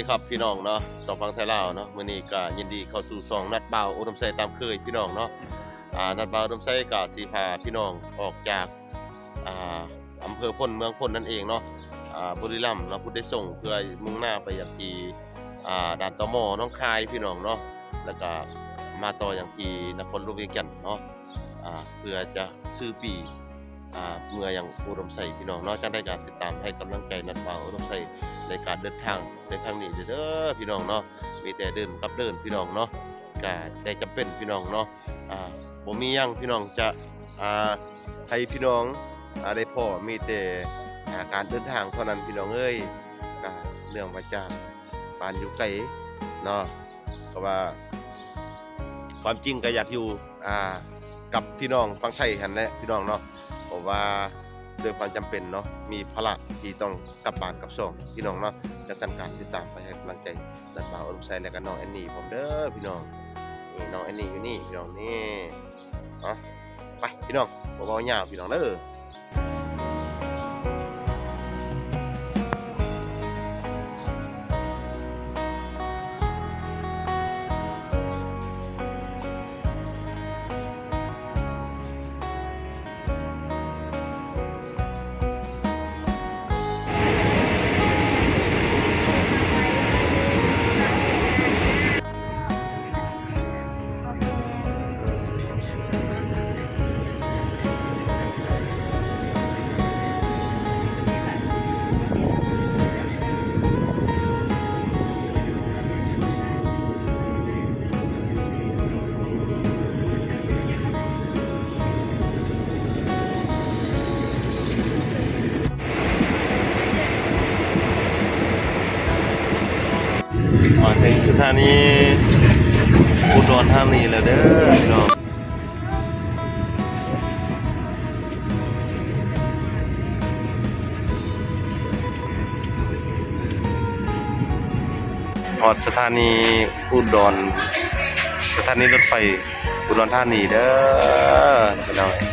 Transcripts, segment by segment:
สวัสดีครับพี่น้องเนาะสองฟังไทยลาวเนาะมื้อนี้ก็ยินดีเข้าสู่สองนัดเบาอุดมไซตามเคยพี่น้องเนาะอ่านัดเบาอุดมไซก็สิพาพี่น้องออกจากอ่าอำเภอพลเมืองพลนั่นเองเนาะอ่าบุรีรัมย์เนาะพุทธได้ส่งเพื่อมุ่งหน้าไปยังที่อ่าด่านตมน้องคายพี่น้องเนาะแล้วก็มาต่ออย่างที่นครหลวงเวียงจันทน์เนาะอ่าเพื่อจะซื้อปี เมื่ออย่างอุดมใส่พี่น้องเนอกจากได้การติดตามให้กำลังใจนัดบ่าวอุดมใส่ในการเดินทางในทางนี้เด้อพี่น้องเนาะมีแต่เดินกับเดินพี่น้องเนาะก็ได้จำเป็นพี่น้องเนาะอ่าบ่มียังพี่น้องจะอ่าให้พี่น้องอ่าได้พอมีแต่าการเดินทางเท่านั้นพี่น้องเอ้ยก็เรื่องว่าจากบ้านอยู่ไกลเนาะเพราะว่า ความจริงก็อยากอยู่อ่ากับพี่น้องฟังไทยหันแหละพี่น้องเนาะ ผมว่าด้วยความจำเป็นเนาะมีภาระที่ต้องกลับบ้านกับส่งพี่น้องเนาะจะสั่นการติดตามไปให้กำลังใจนัดบ่าวอารมณ์ใส่และก็น้องแอนนี่ผมเด้อพี่น้องนี่น้องแอนนี่อยู่นี่พี่น้องนี่เนาะไปพี่น้องบ่เว้ายาวพี่น้องเด้อ นี้ อุดรธานีแล้วเด้อพี่น้องออดสถานีอุดร สถานีรถไฟอุดรธานีเด้อพี่น้อง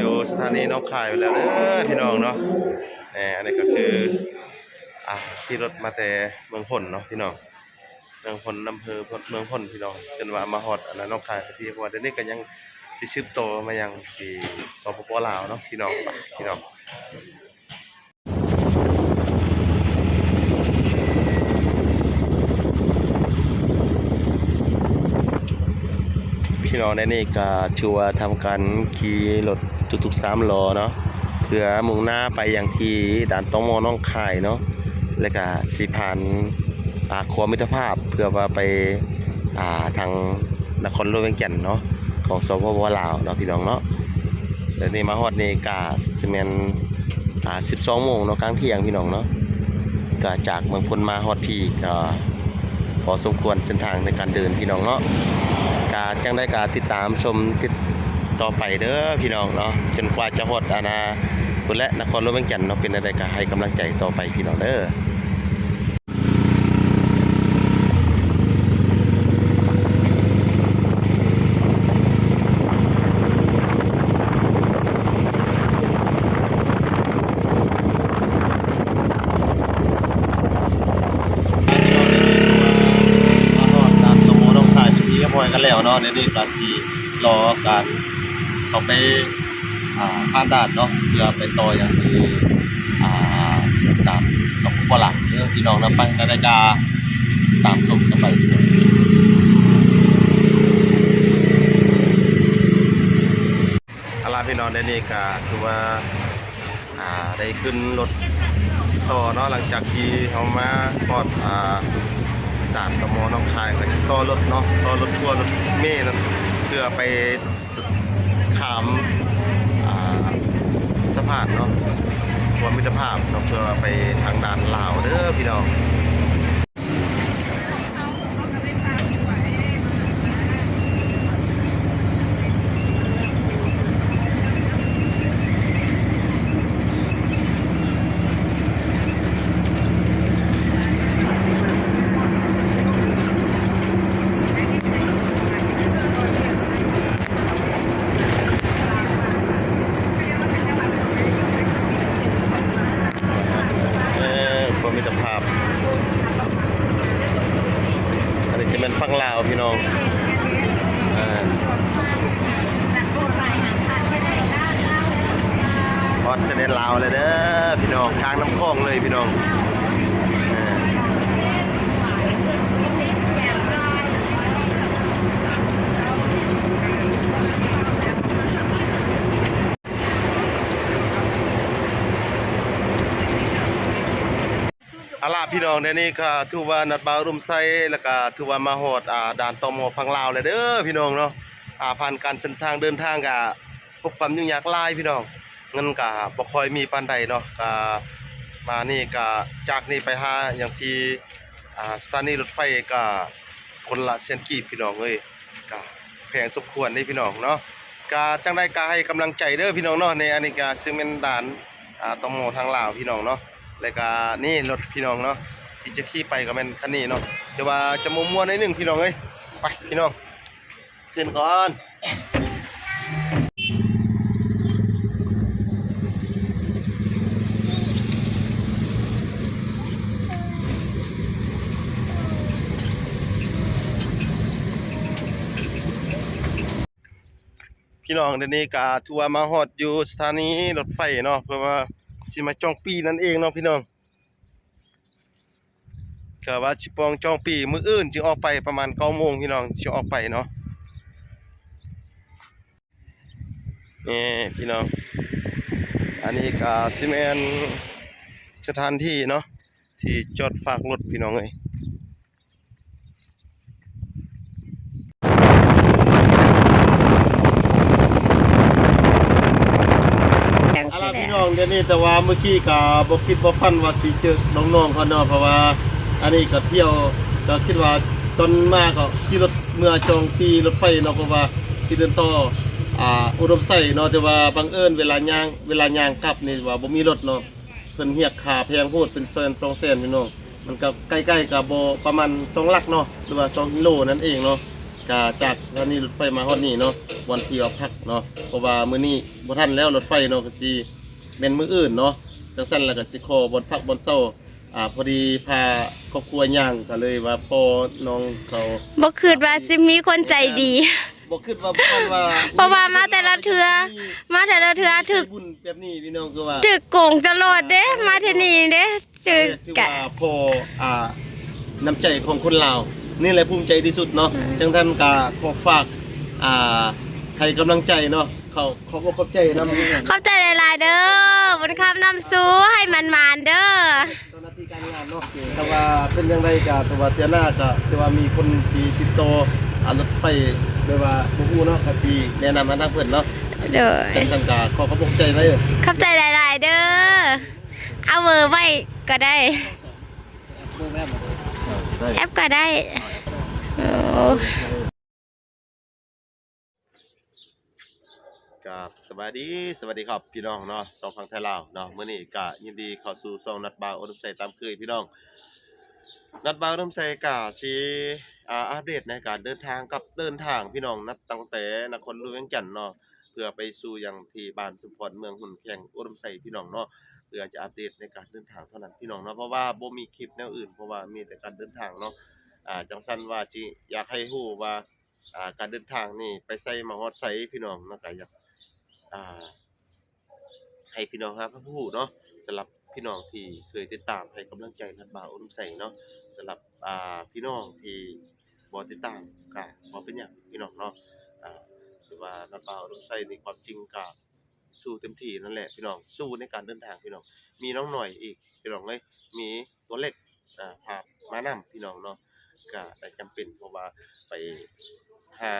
อดอยู่สถานีน้องคายไปแล้วเด้อพี่น้องเนาะนี่อันนี้ก็คืออะที่รถมาแต่เมืองพลเนาะพี่น้องเมืองพลอำเภอเมืองพลพี่น้องจนว่ามาฮอดอันนั้นน้องคายพี่ว่าเดี๋ยวนี้ก็ยังสิชืบโตมายังที่สปปลาวเนาะพี่น้องพี่น้อง น้องในนี่ก็ถือว่าทำการขี่รถทุกๆสามล้อเนาะเพื่อมุ่งหน้าไปอย่างที่ด่านต้องโมน้องคายเนาะแล้วก็สิผ่านอ่าครัวมิตรภาพเพื่อว่าไปอ่าทางนครหลวงเวียงจันทน์เนาะของสปปลาวเนาะพี่น้องเนาะแต่นี่มาฮอดนี่ก็สิแม่นอ่า12โมงเนาะกลางเที่ยงพี่น้องเนาะก็จากเมืองพลมาฮอดพี่ก็พอสมควรเส้นทางในการเดินพี่น้องเนาะาจังได้กาติดตามชมติดต่อไปเด้อพี่น้องเนาะจนกว่าจะหมดอาณาคุณและนครหลวงเวียงจันทน์เนาะเป็นอะไรก็ให้กำลังใจต่อไปพี่น้องเด้อมาฮอดการสมโมน้องชายพิธีเรียบร้อยกันแล้ว เนาะเดนนี้ก็สิรอการเขาไปอ่าผ่านด่านเนาะเพื่อไปต่ออย่างที่อ่าตามสองกว่าหลังเด้อพี่น้องนำไปนาฬิกาตามส่งกันไปอาล่ะพี่น้องเดนนี้ก็คือว่าอ่าได้ขึ้นรถต่อเนาะหลังจากที่เขามาปอดอ่าด่านตมน้องคายก็สิต่อรถเนาะต่อรถทัวร์รถ เมล์นั่นเพื่อไปขามาสะพานเนาะทัวมิตรภาพเนาะเพื่อไปทางด่านลาวเด้อพี่น้องเออทัวร์มิตรภาพอันนี้จะเป็นฝั่งลาวพี่น้องอ่าฮอดเสด็จลาวเลยเด้อพี่น้องทางน้ำคลองเลยพี่น้องอ่า อาล่ะพี่น้องเดี๋ยวนี้ก็ถือว่านัดบ่าวรุมไซแล้วก็ถือว่ามาฮอดอ่าด่านตมฝั่งลาวเลยเด้อพี่น้องเนาะอ่าผ่านการเส้นทางเดินทางก็พบความยุ่งยากหลายพี่น้องเงินก็บ่ค่อยมีปานใดเนาะก็มานี่ก็จากนี่ไปหาอย่างที่อ่าสถานีรถไฟก็คนละเซนกีพี่น้องเอ้ยก็แพงสมควรนี่พี่น้องเนาะก็จังได้ก็ให้กำลังใจเด้อพี่น้องเนาะในอันนี้ก็ซึ่งเป็นด่านอ่าตมทางลาวพี่น้องเนาะ แล้วก็นี่รถพี่น้องเนาะที่จะขี่ไปก็เป็นคันนี้เนาะแต่ว่าจะมัวมัวๆหนิดนึงพี่น้องเอ้ยไปพี่น้องขึ้นก่อนพี่น้องเดี๋ยวนี้ก็ทัวร์มาฮอดอยู่สถานีรถไฟเนาะเพื่อว่า สิมาจองปีนั่นเองเนาะพี่น้องก็ว่าสิปองจองปีมืออื่นจึงออกไปประมาณเก้าโมงพี่น้องจึงออกไปเนาะนี่พี่น้อง อันนี้ก็สิเมนสถานที่เนาะที่จอดฝากรถพี่น้องเลยเอาล่ะพี่น้องเดี๋ยวนี้แต่ว่าเมื่อกี้ก็บ่คิดบ่ฝันว่าสิเจอน้องๆเขาเนาะเพราะว่า อันนี้ก็เที่ยวก็คิดว่าตอนมาก็ขี่รถเมื่อจองปีรถไฟเนาะเพราะว่าสิเดินต่ออ่าอุดมไส้เนาะแต่ว่าบังเอิญเวลาย่างเวลาย่างกลับนี่ว่าบ่มีรถเนาะเพิ่นเรียกค่าแพงโพดเป็นแสน2แสนพี่น้องมันก็ใกล้ๆกับบ่ประมาณ2หลักเนาะหรือว่า2กิโลนั่นเองเนาะก็จากสถานีรถไฟมาฮอดนี่เนาะวันที่เอาพักเนาะเพราะว่ามื้อนี้บ่ทันแล้วรถไฟเนาะก็สิ แม่นมื้ออื่นเนาะจังซั่นแล้วก็สิขอบนพักบนเช้าอ่าพอดีพาครอบครัวย่างก็เลยว่าพ่อน้องเขาบ่คิดว่าสิมีคนใจดี บ่คิดว่าบ้านว่าเพราะว่ามาแต่ละเทื่อมาแต่ละเทื่อถึก บุญแบบนี้พี่น้องคือว่า ถึกโกงตลอดเด้มาที่นี่เด้ถึกที่กะ ว่าพออ่าน้ำใจของคนลาวนี่แหละภูมิใจที่สุดเนาะจังท่านก็ขอฝากอ่าให้กำลังใจเนาะ เขาเขาก็ขอบใจนำเข้าใจหลายๆเด้อบนคำนำสู้ให้มันมานๆเด้อเจ้าหน้าที่การงานเนาะแต่ว่าเป็นยังไงก็แต่ว่าเสียหน้าก็แต่ว่ามีคนที่ติดต่ออ่ารถไฟโดยว่าบ่ฮู้เนาะก็สิแนะนำมาทางเพิ่นเนาะเด้อจังท่านก็ขอขอบคุณใจไว้เข้าใจหลายๆเด้อเอาเบอร์ไว้ก็ได้แอปก็ได้โอ้ กับสวัสดีสวัสดีครับพี่น้องเนาะสองฝั่งไทยลาวเนาะเมื้อนี้ก็ยินดีเข้าสู่ซองนัดบาวอุดมใส่ตามเคยพี่น้อง นัดบาวอุดมใส่ก็สิอ่าอัปเดตในการเดินทางกับเดินทางพี่น้องนับตั้งแต่นครหลวงเวียงจันทน์เนาะเพื่อไปสู่ยังที่บ้านสุพรเมืองหุ่นแข่งอุดมใส่พี่น้องเนาะเพื่อจะอัปเดตในการเดินทางเท่านั้นพี่น้องเนาะเพราะว่าบ่มีคลิปแนวอื่นเพราะว่ามีแต่การเดินทางเนาะอ่าจังซั่นว่าจิอยากให้ฮู้ว่าอ่าการเดินทางนี่ไปไสมาฮอดไสพี่น้องเนาะก็อยาก ให้พี่น้องครับผู้เนาะสำหรับพี่น้องที่เคยติดตามให้กำลังใจนัดบ่าวอุ้มใส่เนาะสำหรับพี่น้องที่บ่ติดตามก็บ่เป็นหยังพี่น้องเนาะอ่าถือว่านัดบ่าวอุ้มใส่ในความจริงก็สู้เต็มที่นั่นแหละพี่น้องสู้ในการเดินทางพี่น้องมีน้องหน่อยอีกพี่น้องเอ้ยมีตัวเล็กอ่าพามานํพี่น้องเนาะก็ได้จำเป็นเพราะว่าไปหา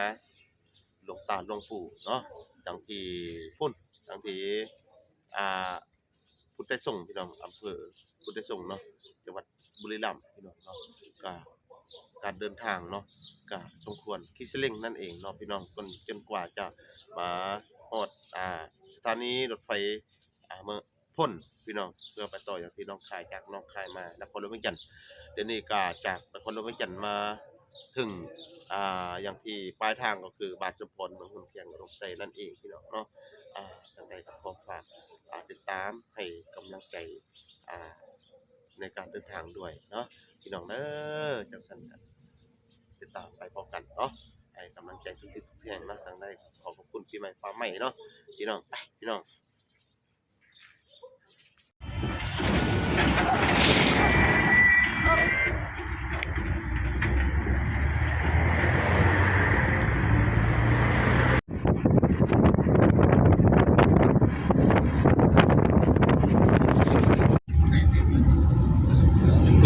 หลวงตาหลวงปู่เนาะจังที่พุ่นจังที่อ่าพุทธส่งพี่น้องอำเภอพุทธส่งเนาะจังหวัดบุรีรัมย์พี่น้องเนาะก็การเดินทางเนาะก็สมควรคิดเร่งนั่นเองเนาะพี่น้องจนจนกว่าจะมาฮอดอ่าสถานีรถไฟอ่าเมื่อพ่นพี่น้องเพื่อไปต่ออย่างที่น้องคายจากน้องคายมานครหลวงเวียงจันทน์เดี๋ยวนี้ก็จากนครหลวงเวียงจันทน์มา ถึงอ่าอย่างที่ปลายทางก็คือบาทสมพรเมืองหุ่นเพียงลงใส่นั่นเองพี่น้องเนาะอ่าจังใดก็ขอฝากอ่าติดตามให้กำลังใจอ่าในการเดินทางด้วยเนาะพี่น้องเด้อจังซั่นกันติดตามไปพร้อมกันเนาะให้กำลังใจทุกทิศทุกแห่งนะทางใดขอขอบคุณปีใหม่ฟ้าใหม่เนาะพี่น้องไปพี่น้อง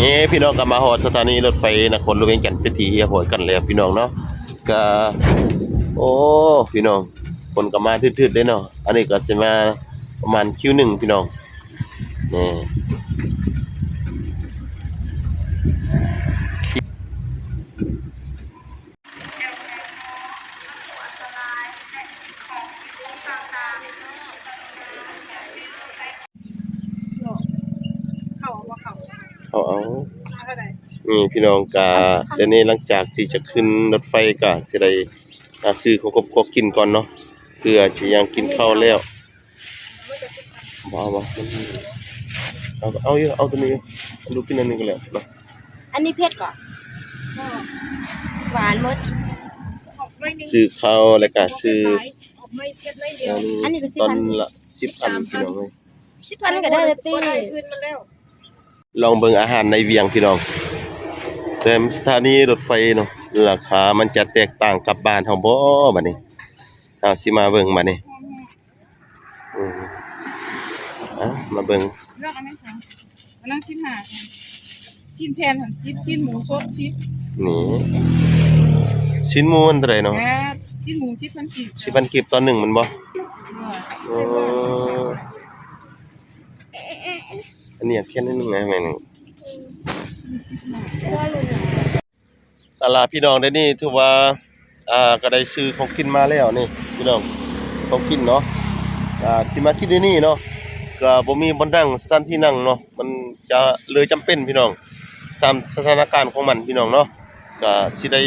นี่พี่น้องก็มาฮอดสถานีรถไฟนครหลวงจันทร์ไปทีเฮียบร้อดกันแล้วพี่น้องเนาะก็โอ้พี่น้องคนก็มาทืดๆเลยเนาะอันนี้ก็สิมาประมาณคิวหนึ่งพี่น้องนี่เอาเอา นี่พี่น้องก็เดี๋ยวนี้หลังจากที่จะขึ้นรถไฟก็สิได้อ่าซื้อของกบกกินก่อนเนาะเพื่อสิยังกินข้าวแล้วบ่เอาบ่เอาเอาอยู่เอาตัวนี้อยู่เอาดูกินอันนึงก็แล้วเนาะอันนี้เผ็ดก่อนหวานหมดซื้อข้าวแล้วก็ซื้อไม่เช็ดไม่เดียวอันนี้ก็สิตอนพันละ10,000พี่น้องเอ้ยสิพันก็ได้แล้วติได้ขึ้นมาแล้วลองเบิ่งอาหารในเวียงพี่น้อง แต่สถานีรถไฟเนาะราคามันจะแตกต่างกับบ้านเฮาบ่บัดนี้เอาสิมาเบิ่งบัดนี้อืมอะมาเบิ่งเลือกอันไหนคะอันนั้นชิ้นหาค่ะชิ้นแทนหันชิ้นชิ้นหมูสดชิ้นนี่ชิ้นหมูมันเท่าไหร่เนาะแหนชิ้นหมูชิ้นพันกีบสิพันกีบตอนหนึ่งมันบ่เออโอ้อันนี้แค่นิดนึงนะแม่นึ งเอาล่ะพี่น้องได้นี่ถือว่า อ่าก็ได้ซื้อของกินมาแล้วนี่พี่น้องของกินเนาะอ่าสิมากินที่นี่เนาะก็บ่มีบ่นั่งสถานที่นั่งเนาะมันจะเลยจำเป็นพี่น้อง ตามสถานการณ์ของมันพี่น้องเนาะก็สิได้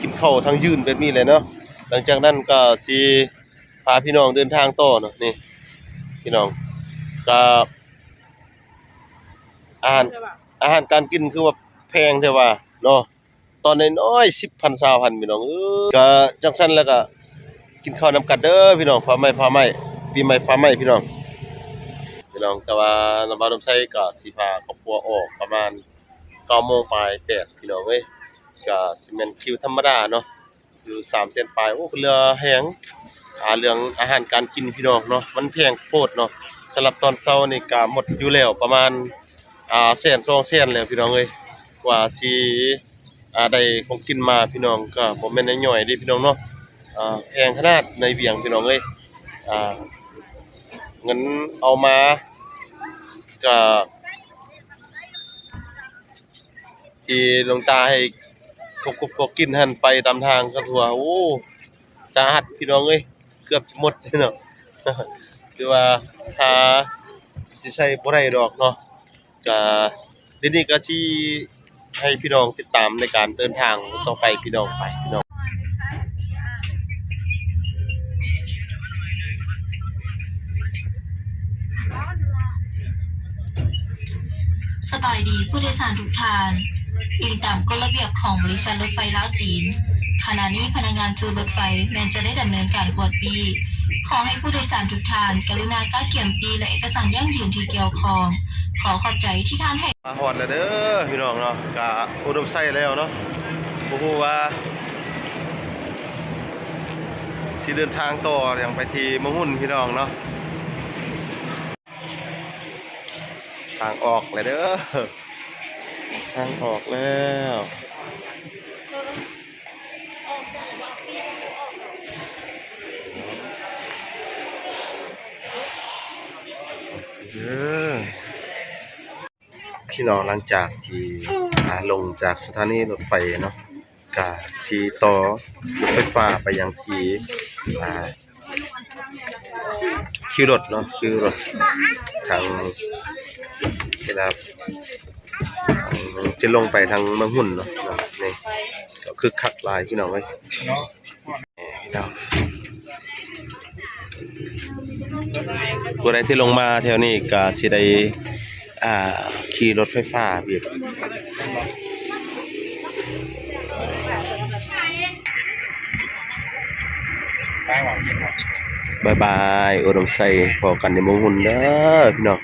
กินข้าวทางยืนแบบนี้เลยเนาะหลังจากนั้นก็สิพาพี่น้องเดินทางต่อเนาะนี่พี่น้องก็อาหารใช่ปะ อาหารการกินคือว่าแพงเท่ว่าเนาะตอนน้อยๆ10,000 20,000พี่น้องเอ้ยก็จังซั่นแล้วก็กินข้าวนำกันเด้อพี่น้องฟ้าไม้ฟ้าไม้ปีใหม่ฟ้าไม้พี่น้องพี่น้องแต่ว่าน้ำบาดมไสก็สิพาครอบครัวออกประมาณ9โมงปลาย8พี่น้องเอ้ยก็สิแม่นคิวธรรมดาเนาะคือ3เส้นปลายโอ้เรือแฮงอาเรื่องอาหารการกินพี่น้องเนาะมันแพงโพดเนาะสำหรับตอนเช้านี่ก็หมดอยู่แล้วประมาณ อ่าแสนสองแสนแล้วพี่น้องเอ้ยกว่าสิอ่าได้ของกินมาพี่น้องก็บ่แม่นน้อยๆด้พี่น้องเนาะอ่าแพงขนาดในเวียงพี่น้องเอ้ยอ่าเงินเอามาก็ที่ลงตาให้คบๆๆกินหันไปตามทางก็ทั่วโอ้สาหัสพี่น้องเอ้ยเกือบหมดพี่น้องคือว่าถ้าสิใช้บ่ได้ดอกเนาะ ก็เดี๋ยวนี้ก็ที่ให้พี่น้องติดตามในการเดินทางต่อไปพี่น้องไปพี่น้องสบายดีผู้โดยสารทุกท่านอิงตามกฎระเบียบของบริษัทรถไฟลาวจีน ขณะนี้พนักงานจูรถไฟแม้จะได้ดำเนินการตรวจปี ขอให้ผู้โดยสารทุกท่าน กรุณาก้าเกี่ยมปีและเอกสารยั่งยืนที่เกี่ยวข้อง ขอขอบใจที่ท่านให้มาฮอดแล้วเด้อพี่น้องเนาะก็อุดมไส้แล้วเนาะบ่ฮู้ว่าสิเดินทางต่ออย่างไปทีมะหุ่นพี่น้องเนาะทางออกแล้วเด้อทางออกแล้วเด้อ พี่น้องหลังจากที่อ่าลงจากสถานีรถไฟเนาะกาสีต่อรถไฟฟ้าไปยังที่อ่าคิวรถเนาะคิวรถทางเวลาจะลงไปทางเมืองหุ่นเนาะเนาะนี่ก็คือคักลายพี่น้องเว้พี่น้องผู้ใดที่ลงมาแถวนี้ก็สิได้อ่า ขี่รถไฟฟ้าเบียดบายบายอุดมใส่พอกันในมงหุ่นเด้อพี่น้อง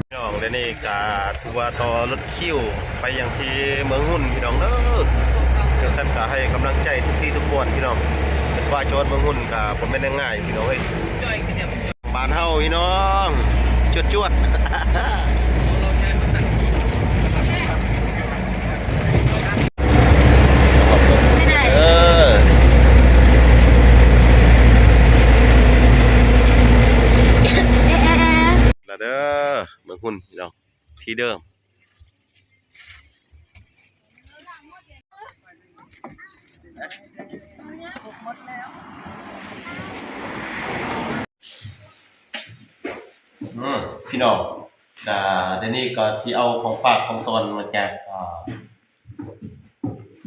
พี่น้องเดี๋ยวนี้ก็ถื อว่าต่อรถคิวไปอยังที่เมืองหุ่นพี่น้องเด้อเดี๋ยวฉันก็ให้กำลังใจทุกที่ทุกมวลพี่น้องเป็นว่าโจรเมืองหุ่นก็บ่แม่นง่ายพี่น้องเอ้ยบานเฮาพี่น้องจวดจวดเออแล้วเด้อเมืองหุ่นพี่น้อง ที่เดิม อืมพี่น้องอ่าเดี๋ยวนี้ก็สิเอาของฝากของตนมาแจกอ่า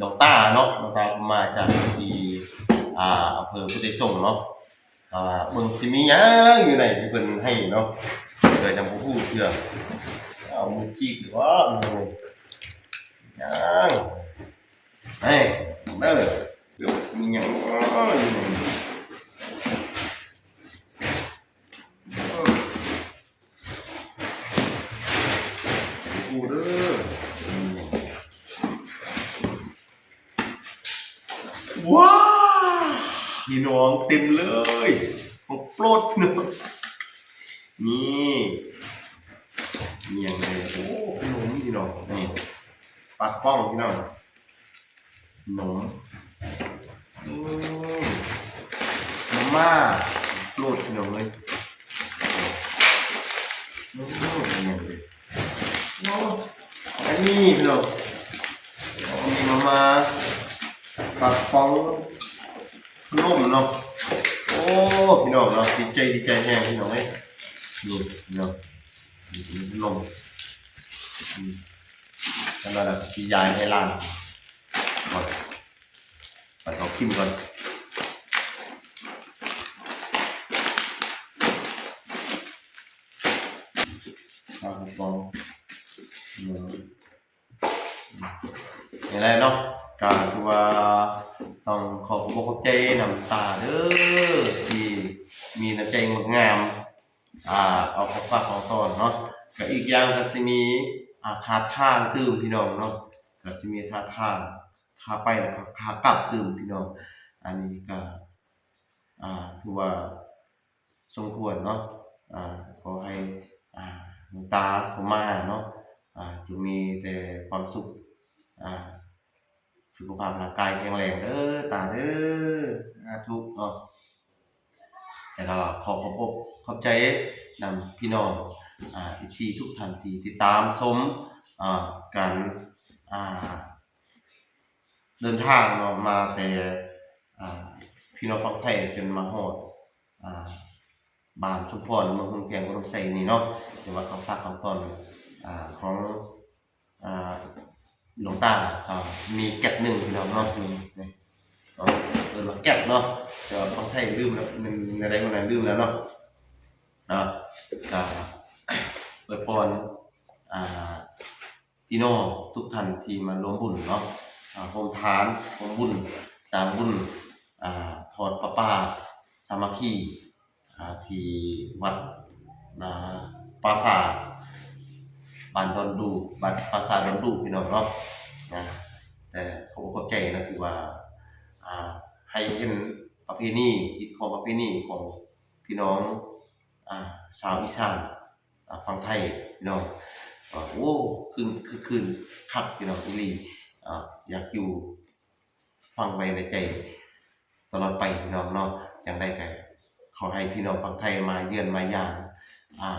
ดอกต้าเนาะดอกต้ามาจากที่อ่าอำเภอพุทธส่งฆ์เนาะอ่าเบิ่งสิมีหยังอยู่ไหนที่เพิ่นให้เนาะเกิดจำบ่ฮู้เทื่อ เอามือจีกหรือว่าเอามือยังเฮ้ยเด้อเดี๋ยวมีอ้ออยู่ไหนกูเด้อว้าพี่น้องเต็มเลยของโปรดพี่น้องนี่ นี่ยังไงโอ้ขนมพี่น้องนี่ปลาป้องพี่น้องขนมอืมมาม่าโปรดพี่น้องเลยโอ้ยยังไงโอ้อันนี้พี่น้องเอามาม่าปากฟองนมเนาะโอ้พี่น้องเนาะดีใจดีใจแห้งพี่น้องเอ้ยนี่พี่น้อง นี่นมอืมแล้วเราจะยายให้ล่างก่อนไปเอาคิมก่อนเอาบอลอืมนี่แหละเนาะก็คือว่าต้องขอขอบคุณขอบใจน้ำตาเด้อที่มีน้ำใจงดงาม ฝากของตอนเนาะก็อีกอย่างก็สิมีอ่าคาทางตื่มพี่น้องเนาะก็สิมีคาทางคาไปแล้วก็คากลับตื่มพี่น้อง อันนี้ก็อ่าถือว่าสมควรเนาะอ่าขอให้อ่าหลวงตาผมมาเนาะอ่าจงมีแต่ความสุขอ่าสุขภาพร่างกายแข็งแรงเด้อตาเด้อสาธุเนาะแล้วก็ขอขอบคุณ ขอบใจนำพี่น้องอ่าอีทุกท่านที่ติดตามชมอ่าการอ่าเดินทางเนาะมาแต่อ่าพี่น้องฝั่งไทยจนมาฮอดอ่าบ้านชุมพรเมืองหุ่นเพียงอุดมไซนี่เนาะหรือว่าเขาฝากของตอนอ่าของอ่าหลวงตาก็มีแก็ดหนึ่งพี่น้องเนาะนี่นี่เนาะเออมาแก็ดเนาะเดี๋ยวต้องให้ลืมแล้วมันในใดคนนั้นลืมแล้วเนาะ นาะก็อวยพรอ่าพี่น้องทุกท่านที่มาร่วมบุญเนาะอ่าโฮมทานโฮมบุญสางบุญอ่าทอดประปาสามัคคีอ่าที่วัดนาปราสาทบ้านดอนดูบ้านปราสาทดอนดูพี่น้องเนาะนะแต่ขอบคุณขอบใจนะถือว่าอ่าให้เห็นประเพณีอีกของประเพณีของพี่น้อง อ่าชาวอีสานอ่าฝั่งไทยพี่น้องอ่าโอ้คืนคือคืนคักพี่น้องอีลีอยากอยู่ฟังไว้ในใจตลอดไปพี่น้องเนาะอย่างใดก็ขอให้พี่น้องฝั่งไทยมาเยือนมาย่างอ่า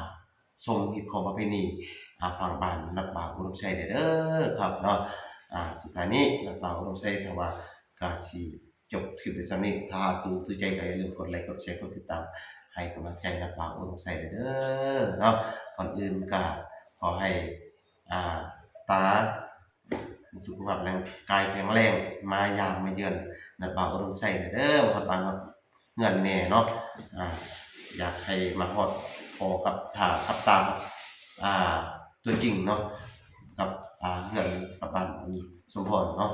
ชมอีกของประเพณีอ่าฝั่งบ้านนักบ่าวอุดมชัยเด้อครับเนาะอ่าสุดท้ายนี้นักบ่าวอุดมชัยถามว่ากาชีจบคลิปในสำนี้ถ้าตูตูใจก็อย่าลืมกดไลค์กดแชร์กดติดตาม ให้กำลังใจนักบ่าวอุดมใส่เด้อเนาะก่อนอื่นก็ขอให้อ่าตาสุขภาพแรงกายแข็งแรงมายามมาเยือนนักบ่าวอุดมใส่เด้อมาฮอดบ้านฮอดเงินแน่เนาะอ่าอยากให้มาฮอดพอกับถากับตาอ่าตัวจริงเนาะกับอ่าเงินกับบ้านสมพรเนาะ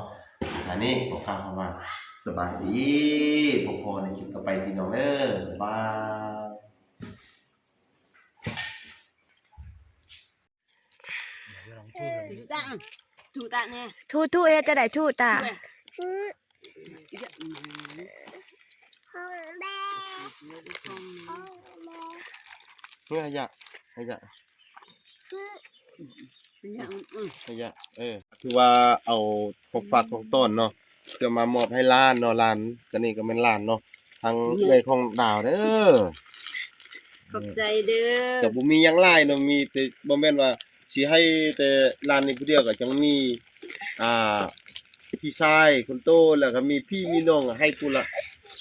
อันนี้ผมกล่าวคำว่า สบายดีพบพอในคลิปต่อไปพี่น้องเด้อบายถูตาถูตาแน่ทูทูเฮ็ดจะได้ทูตาเพื่อขยะขยะเนี่ยอืมขยะเออ คือว่าเอาของฝากของต้นเนาะ จะมามอบให้ร้านเนาะร้านก็นี่ก็เป็นร้านเนาะทางเอื้อยของดาวเด้อขอบใจเด้อแต่บ่มีหยังหลายเนาะมีแต่บ่แม่นว่าสิให้แต่ร้านนี้ผู้เดียวก็จังมีอ่าพี่ชายคนโตแล้วก็มีพี่มีน้องให้ผู้ละ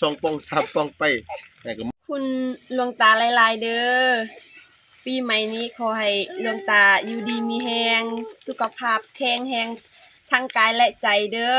สองปองสามปองไปแต่ก็คุณหลวงตาหลายๆเด้อปีใหม่นี้ขอให้หลวงตาอยู่ดีมีแฮงสุขภาพแข็งแรงทั้งกายและใจเด้อ